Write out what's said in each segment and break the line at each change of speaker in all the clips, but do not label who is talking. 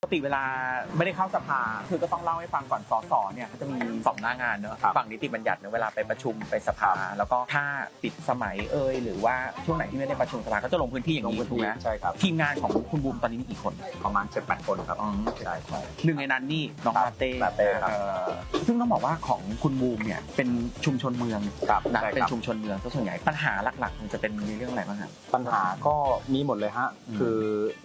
ปกติเวลาไม่ได้เข้าสภาคือก็ต้องเล่าให้ฟังก่อนสสเนี่ยเขาจะมีสองหน้างานเนอะ
ครับ
ฝั่งนิติบัญญัติเนี่ยเวลาไปประชุมไปสภา แล้วก็ถ้าปิดสมัยเอ่ยหรือว่าช่วงไหนที่ไม่ได้ประชุมสภาก็จะลงพื้นที่อย่าง
ลง
นี้
พื้น
ถูก
ที่
ไหม
ใช่ครับ
ทีมงานของคุณบูมตอนนี้มีกี่คน
ประมาณ7 8คนครับ
อ๋อ
ใช่ใช่
หนึ่งในนั้นนี่น้อง
ครับ
ลาเต้
ลาเต้ครับ
เอ่อซึ่งต้องบอกว่าของคุณบูมเนี่ยเป็นชุมชนเมือง
ครับ
นะ
ใช่
เป็น
ครับ
ชุมชนเมืองซะส่วนใหญ่ปัญหาหลักๆมันจะเป็นมีเรื่องอะไรบ้างครับ
ปัญหาก็มีหมดเลยฮะ
อืม
คือ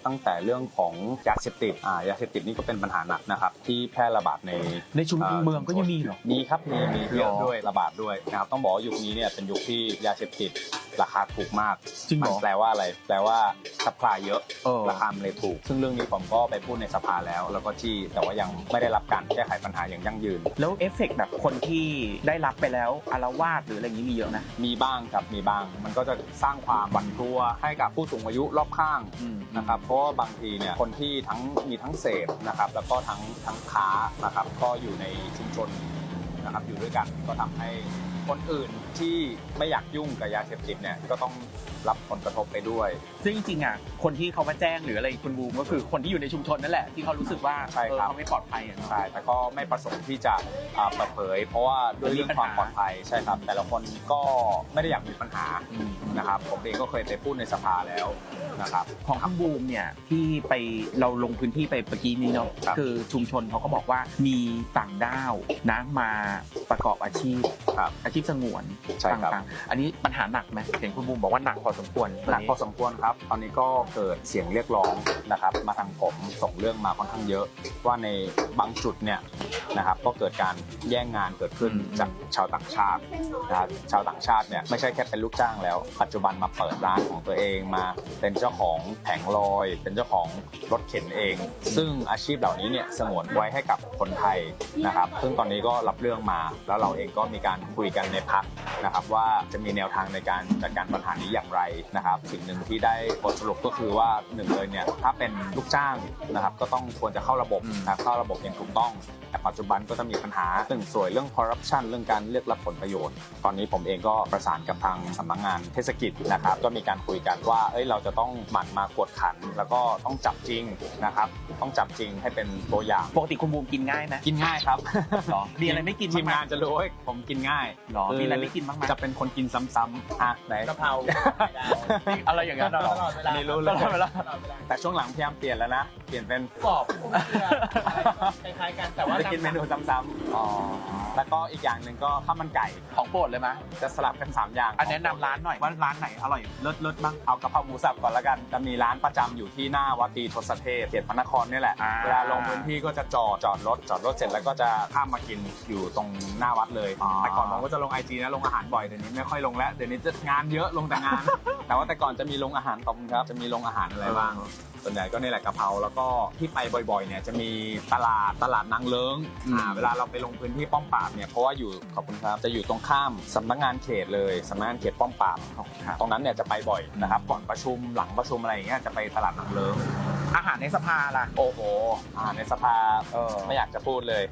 ตั้งแต่เรื่องของยาเสพติดอ่ายาเสพติดนี่ก็เป็นปัญหาหนักนะครับที่แพร่ระบาดใน
ในชุมชนเมืองก็ยังมีเหรอ
มีครับมีมีเยอะ
หรอ
ด้วยระบาดด้วยนะครับต้องบอกว่ายุคนี้เนี่ยเป็นยุคที่ยาเสพติดราคาถูกมาก
จริงเหร
มั
อ
แปลว่าอะไรแปลว่าสัพพลายเยอะ
เออ
ราคามันเลยถูก ซึ่งเรื่องนี้ผมก็ไปพูดในสภาแล้ว แล้วก็ที่แต่ว่ายังไม่ได้รับการแก้ไขปัญหาอย่างยั่งยืน
แล้วเอฟเฟกต์แบบคนที่ได้รับไปแล้วอารวาสหรืออะไรอย่างนี้มีเยอะนะ
มีบ้างครับมีบ้าง มันก็จะสร้างความหวั่นกลัวให้กับผู้สูงอายุรอบข้างนะครับเพราะว่าบางทีเนี่ยคนที่ทั้งมีทั้งเสพนะครับ แล้วก็ทั้งทั้งค้านะครับ ก็อยู่ในชุมชนนะครับอยู่ด้วยกันก็ทำให้ คนอื่นที่ไม่อยากยุ่งกับยาเสพติดเนี่ยก็ต้องรับผลกระทบไปด้วย
ซึ่งจริงๆอะคนที่เขามาแจ้งหรืออะไรคุณบูมก็คือคนที่อยู่ในชุมชนนั่นแหละที่เขารู้สึกว่า
ใช่
เออ
ครับ
เขาไม่ปลอดภัยอะเนาะ
ใช่แต่ก็ไม่ประสงค์ที่จะอ่าเปิดเผย เพราะว่าด้วยเรื่องความปลอดภัยใช่ครับ แต่ละคนก็ไม่ได้อยากมีปัญหานะครับ ผมเองก็เคยไปพูดในสภาแล้วนะครับ
ของคุณบูมเนี่ยที่ไปเราลงพื้นที่ไปเมื่อกี้นี้เนาะ
ครับ
คือชุมชนเขาก็บอกว่ามีต่างด้าวนะมาประกอบอาชีพ
ครับ
อาชีพสงวน
ใช่ครับ
ต่างๆอันนี้ปัญหาหนักไหมเห็นคุณบูมบอกว่าหนักพอสมควร
หนักพอสมควรครับ ตอนนี้ก็เกิดเสียงเรียกร้องนะครับ มาทางผมส่งเรื่องมาค่อนข้างเยอะ ว่าในบางจุดเนี่ยนะครับ ก็เกิดการแย่งงานเกิดขึ้นจากชาวต่างชาตินะครับชาวต่างชาติเนี่ยไม่ใช่แค่เป็นลูกจ้างแล้ว ปัจจุบันมาเปิดร้านของตัวเองมา เป็นเจ้าของแผงลอย เป็นเจ้าของรถเข็นเอง ซึ่งอาชีพเหล่านี้เนี่ยสงวนไว้ให้กับคนไทยนะครับ ซึ่งตอนนี้ก็รับเรื่องมาแล้วเราเองก็มีการคุยกันในพักนะครับว่าจะมีแนวทางในการจัดการปัญหานี้อย่างไรนะครับ สิ่งหนึ่งที่ได้บทสรุปก็คือว่าหนึ่งเลยเนี่ยถ้าเป็นลูกจ้างนะครับก็ต้องควรจะเข้าระบบนะครับเข้าระบบอย่างถูกต้อง แต่ปัจจุบันก็จะมีปัญหาเรื่องสวยเรื่องคอร์รัปชันเรื่องการเรียกรับผลประโยชน์ ตอนนี้ผมเองก็ประสานกับทางสำนักงานเทศกิจนะครับก็มีการคุยกันว่าเอ้ยเราจะต้องหมั่นมากวดขัน แล้วก็ต้องจับจริงนะครับต้องจับจริงให้เป็นตัวอย่าง
ปกติคุณบูมกินง่ายไหม
กินง่ายครับ
หรอมีอะไรไม่กินบ้างไหม
ทีมงานจะรู้ว่าผมกินง่าย
หรอมีอะไรไม่กินบ้างไหม
จะเป็นคนกินซ้ำๆอะไหน
กะเพรา
อะไรอย่างนั้นเหรอ
ตลอดเวลา
อันนี้รู้เลย
ตลอดเวลา
ตลอดเวลา
แต่ช่วงหลังพยายามเปลี่ยนแล้วนะเป ลี่ยนเป็น
กรอบคล้ายๆกันแต่ว่า
จะกินเมนูซ้ำๆ
อ๋อ
แล้วก็อีกอย่างหนึ่งก็ข้าวมันไก่
ของโปรดเลยไหม
จะสลับกัน3อย่าง
อันแนะนำร้านหน่อยว่าร้านไหนอร่อยเลิศเลิศบ้าง
เอากะเพราหมูสับก่อนละกันจะมีร้านประจำอยู่ที่หน้าวัดดีทศเทพเขตพระนครนี่แหละ
อ่า
เวลาลงพื้นที่ก็จะจอดจอดรถจอดรถเสร็จแล้วก็จะข้ามมากินอยู่ตรงหน้าวัดเลยแต่ก่อนผมก็จะลงไอจีนะลงอาหารบ่อยเดี๋ยวนี้ไม่ค่อยลงแล้วเดี๋ยวนี้จะงานเยอะลงแต่งาน แต่ว่าแต่ก่อนจะมีลงอาหารตรงครับจะมีลงอาหารอะไรบ้าง ส่วนใหญ่ก็นี่แหละกะเพราแล้วก็ที่ไปบ่อยๆเนี่ยจะมีตลาดตลาดนางเลิ้ง
อืม
อ่าเวลาเราไปลงพื้นที่ป้อมปราบเนี่ยเพราะว่าอยู่ขอบคุณครับจะอยู่ตรงข้ามสำนักงานเขตเลยสำนักงานเขตป้อมปราบ
ครับ
ตรงนั้นเนี่ยจะไปบ่อยนะครับก่อนประชุมหลังประชุมอะไรอย่างเงี้ยจะไปตลาดนางเลิ้ง
อาหารในสภาล่ะ
โอ้โหอ่าในสภา
เออ
ไม่อยากจะพูดเลย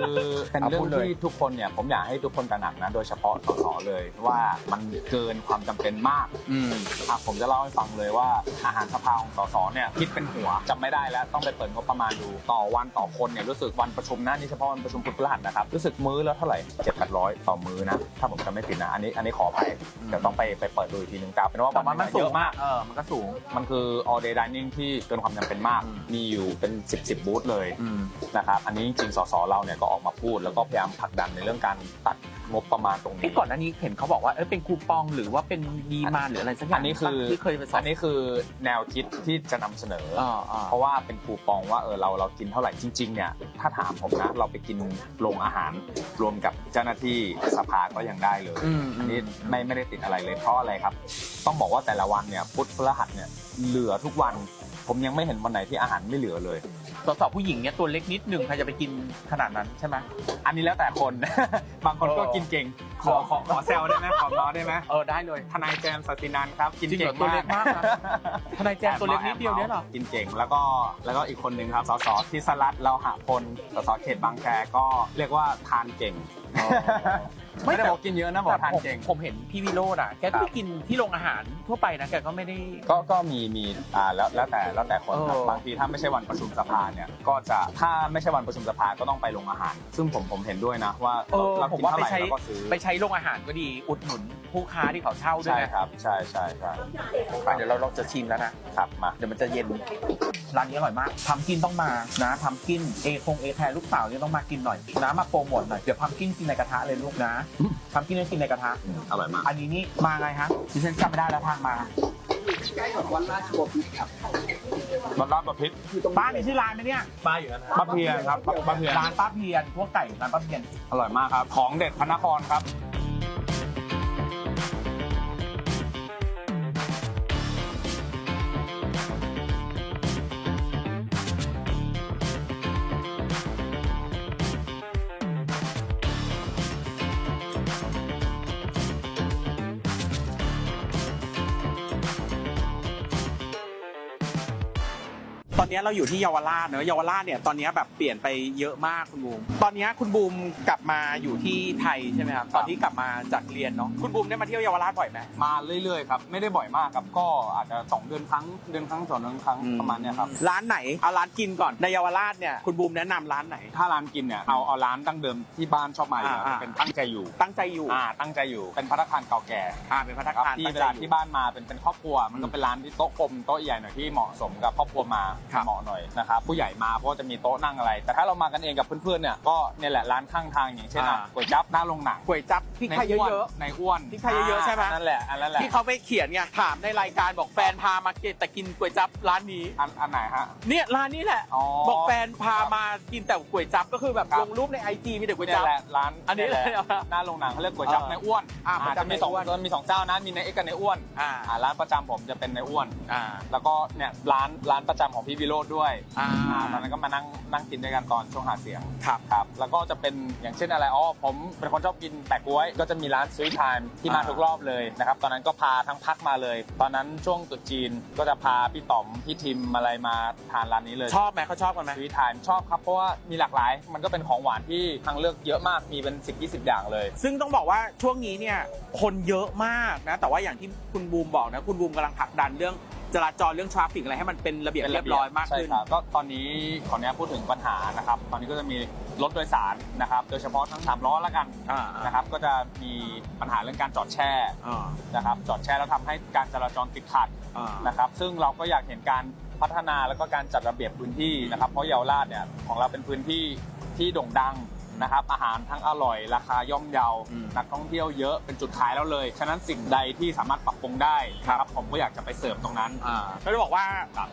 คือเป็น
เอา
เรื่อ
พู
ง
ดเลย
ที่ทุกคนเนี่ยผมอยากให้ทุกคนตระหนักนะโดยเฉพาะสสเลยว่ามันเกินความจำเป็นมาก
อืม
อะผมจะเล่าให้ฟังเลยว่าอาหารสภาของสสเนี่ยคิดเป็นหัวจำไม่ได้แล้วต้องไปเปิดงบประมาณดูต่อวันต่อคนเนี่ยรู้สึกวันประชุมนะนี่เฉพาะวันประชุมพุธพฤหัสนะครับรู้สึกมื้อแล้วเท่าไหร่เจ็ดแปดร้อยต่อมื้อนะถ้าผมจำไม่ผิดนะอันนี้อันนี้ขออภัยเดี๋ยวต้องไปไปเปิดดูอีกทีนึงกล่าวเป็นว่า
แต่ว่ามัน
เย
สูง
อะมาก
เออมันก็สูง
มันคือ all day dining ที่เกินความจำเป็นมาก
อืม
มีอยู่เป็น 10 10บูธเลย
อืม
นะครับ อันนี้จริงๆสสเราเนี่ยก็ออกมาพูด แล้วก็พยายามผลักดันในเรื่องการตัดงบประมาณตรงนี้
ที่ก่อนหน้านี้เห็นเขาบอกว่าเออเป็นคูปองหรือว่าเป็นดีมาหรืออะไรสักอย่าง
อันนี้คือ
ที่เคยไปสอ
อั
บ
นนี้คือแนวคิดที่จะนำเสนออ
อ่าอ่า
เพราะว่าเป็นคูปองว่าเออเราเรากินเท่าไหร่จริง ๆเนี่ยถ้าถามผมนะเราไปกินโรงอาหาร รวมกับเจ้าหน้าที่สภาก็ยังได้เลย
อืม
อันนี้ไม่ไม่ได้ติดอะไรเลยเพราะอะไรครับ ต้องบอกว่าแต่ละวันเนี่ยพุธพฤหัสเนี่ยเหลือทุกวันผมยังไม่เห็นวันไหนที่อาหารไม่เหลือเลย
สสผู้หญิงเนี่ยตัวเล็กนิดหนึ่งใครจะไปกินขนาดนั้นใช่ไหม
อันนี้แล้วแต่คน บางคนก็
เออ
กินเก่ง ขอขอขอแซวได้ไหมขอเมาส์ได้ไหม
เออได้เลย
ทนายแจมสัตินันท์ครับกิน
จริงเห
เก่
รงอตัวเล็กมากนะทนายแจมตัวเล็กนิดเดียวเนี่ยเหรอ
กินเก่งแล้วก็แล้วก็อีกคนหนึ่งครับสสทิศรัตน์เราหะพลสสเขตบางแคก็เรียกว่าทานเก่ง
อ๋อ
ไม่ได้บอกกินเยอะนะบอกทาน
ผม
เก่ง
ผมเห็นพี่วิโรจน์อะแกก็
ครั
ไป
บ
กินที่โรงอาหารทั่วไปนะแกก็ไม่ได้
ก็ก็มีมีอ่าแล้วแล้วแต่แล้วแต่คนครับ
เออ
บางทีถ้าไม่ใช่วันประชุมสภาเนี่ยก็จะถ้าไม่ใช่วันประชุมสภาก็ต้องไปโรงอาหาร ซึ่งผมผมเห็นด้วยนะว่า
เออ
เรา
ผม
กิน
ว่า
เท่า
ไป
ไหร่
ใช้
เราก็ซื้อ
ไปใช้โรงอาหารก็ดีอุดหนุนผู้ค้าที่เขาเช่าด้วย
ใช่
นะครับ
ใช่ใช่ใช่
ไปเดี๋ยวเราเราจะชิมแล้วนะ
ครับมา
เดี๋ยวมันจะเย็น ร้านนี้อร่อยมากทำกินต้องมานะทำกินเอคงเอแคร์ลูกสาวเนี่ยต้องมากินหน่อยนะมาโปรโมทหน่อย เดี๋ยวทำกินกินในกระทะเลยลูกนะทำกินให้กินในกระทะ
อืมอร่อยมาก
อันนี้นี่มาไงฮะดิฉันจำไม่ได้แล้วทางมา
ใกล้กับวันราชบุตรครับ
รสลาบประพิษ
บ้านมีชื่อร้านไหมเนี่ย
ป้าอยู่นะ
ป้าเพียรครับป้าป้าเพียร
ร้านป้าเพียนพวกไก่ร้านป้าเพียน
อร่อยมากครับ ของเด็ดพระนครครับ
ตอนนี้เราอยู่ที่เยาวราชเนอะเยาวราชเนี่ยตอนนี้แบบเปลี่ยนไปเยอะมากคุณบูม ตอนนี้คุณบูมกลับมาอยู่ที่ไทยใช่ไหมครับตอนที่กลับมาจากเรียนเนาะคุณบูมได้มาเที่ยวเยาวราชบ่อยไหม
มาเรื่อยๆครับไม่ได้บ่อยมากครับก็อาจจะสองเดือนครั้งเดือนครั้งสองเดือนครั้งประมาณเนี้ยครับ
ร้านไหนเอาร้านกินก่อนในเยาวราชเนี่ยคุณบูมแนะนำร้านไหน
ถ้าร้านกินเนี่ยเอาเอาร้านตั้งเดิมที่บ้านชอบมาอยู่แล้ว
อ่า
เป็นตั้งใจอยู่
ตั้งใจอยู่
อ่าตั้งใจอยู่เป็นพัตตาคารเก่าแก่
อ่าเป็นพัฒ
ครับ
คาร
ที่
ตั้ง
เว
ใจ
ลา
อยู่
ที่บ้านมาเป็นเป็นครอบครัวมันก็เป็นร้านที่โต๊ะกลมโต๊ะใหญ่หน่อยที่เหมาะสมกับครอบครัวมา
ครับ
เหมาะหน่อยนะครับผู้ใหญ่มาเพราะว่าจะมีโต๊ะนั่งอะไร แต่ถ้าเรามากันเองกับเพื่อนๆเนี่ยก็เนี่ยแหละร้านข้างทางอย่างเช่นอะ
อ่า
ก๋วยจั๊บหน้าโรงหนัง
ก๋วยจั๊บพริกไทยเยอะ
ในอ้วน
พริกไทยเยอะๆใช่ไหม
นั่นแหละอันนั้นแหละ
ๆที่เขาไปเขียนไงถามในรายการบอกแฟนพามาเก็ตแต่กินก๋วยจั๊บร้านนี้
อันอันไหนฮะ
เนี่ยร้านนี้แหละ
อ๋อ
บอกแฟนพามากินแต่ก๋วยจั๊บก็คือแบบ
ครับ
ลงรูปในไอจีมีแต่ก๋วย
เนี่
จั๊
ย
บ
แหละร้าน
อันนี้
แหละ
เลยเหรอ
หน้าโรงหนังเขาเรียกก๋วยจั๊บ
เออ
ในอ้วน
อ่าประจำ
จะมีสอง
ในอ้วน
มีสองเจ้านะมีในเอ็กกับในอ้วน
อ่า
อ่าร้านประจำผมจะเป็นในอ้วน
อ่า
แล้วก็เนี่ยร้านร้านประจำของพี่วิโรธด้วย
อ่า
อ่าตอนนั้นก็มานั่งนั่งกินด้วยกันตอนช่วงหาเสียง
ครับ
ครับแล้วก็จะเป็นอย่างเช่นอะไรอ๋อผมเป็นคนชอบกินแปะกล้วย ก็จะมีร้านซื้อไทม์ที่มา
อ่า
ทุกรอบเลยนะครับตอนนั้นก็พาทั้งพักมาเลย ตอนนั้นช่วงตรุษจีนก็จะพาพี่ต๋อมพี่ทิมอะไรมาทานร้านนี้เลย
ชอบไหมเขาชอบกันไหม
ซื้อไทม์ชอบครับเพราะว่ามีหลากหลาย มันก็เป็นของหวานที่ทางเลือกเยอะมากมีเป็น 10 20 อย่างเลย
ซึ่งต้องบอกว่าช่วงนี้เนี่ยคนเยอะมากนะแต่ว่าอย่างที่คุณบูมบอกนะคุณบูมกำลังผลักดันเรื่อง จราจรเรื่องทราฟฟิกอะไรให้มันเป็นระเบียบเรียบร้อยมากขึ้น
ใช่ครับก็ตอนนี้ขออนุญาตพูดถึงปัญหานะครับ ตอนนี้ก็จะมีรถโดยสารนะครับ โดยเฉพาะทั้งสามล้อแล้วกัน
อ่า
นะครับ ก็จะมีปัญหาเรื่องการจอดแช่
อ่า
นะครับ จอดแช่แล้วทำให้การจราจรติดขัด
อ่า
นะครับ ซึ่งเราก็อยากเห็นการพัฒนาแล้วก็การจัดระเบียบพื้นที่นะครับ เพราะเยาวราชเนี่ยของเราเป็นพื้นที่ที่โด่งดัง นะครับอาหารทั้งอร่อย ราคาย่อมเยา
อืม
นักท่องเที่ยวเยอะเป็นจุดขายแล้วเลย ฉะนั้นสิ่งใดที่สามารถปรับปรุงได้นะครับผมก็อยากจะไปเสริมตรงนั้น
อ่าก็จะบอกว่า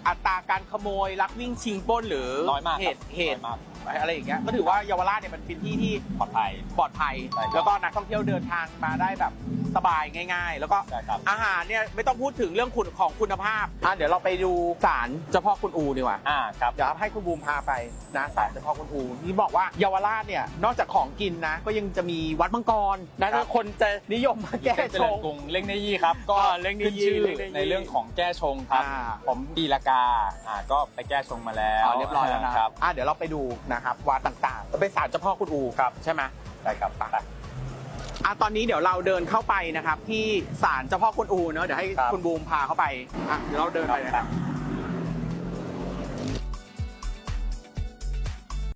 อัตราการขโมยลักวิ่งชิงปล้นหรือ
น้อยมาก
เห
ครับ
ตุเหตุ
น้ อยมาก
อะไรอย่างเงี้ยก็ถือว่าเยาวราชเนี่ยมันเป็นที่ที่
ปลอดภัย
ปลอดภัย
ใช่ครับ
แล้วก็นักท่องเที่ยวเดินทางมาได้แบบสบายง่าย ๆ แล้วก็
ใช่ครับ
อาหารเนี่ยไม่ต้องพูดถึงเรื่องคุณของคุณภาพอะเดี๋ยวเราไปดูศาลเจ้าพ่อคุณอูดีกว่า
อ่าครับ
เดี๋ยวให้คุณบูมพาไปนะศาลเจ้าพ่อคุณอูที่บอกว่าเยาวราชเนี่ยนอกจากของกินนะ ก็ยังจะมีวัดมังกรนะครับคนจะนิยมมาแก้
เจ
ช
ริญ
ง
กรุงเล้งเนยี่ครับ ก็
อ่าเล้งเนยี่
ขึ้นชื่อ
เล้งเนยี่
ในเรื่องของแก้ชงครับ
อ่า
ผมปีละกาอ่าก็ไปแก้ชงมาแล้ว
อ๋อเรียบร้อยแล้วนะครับ อะเดี๋ยวเราไปดูนะครับวัดต่างๆก็เป็นศาลเจ้าพ่อคุณอู
ครับ
ใช่ไหม
ใช่ครับไป
อะตอนนี้เดี๋ยวเราเดินเข้าไปนะครับ ที่ศาลเจ้าพ่อคุณอูเนอะเดี๋ยวให้
ครับ
คุณบูมพาเข้าไปอะเดี๋ยวเราเดินไปเลย
ครับ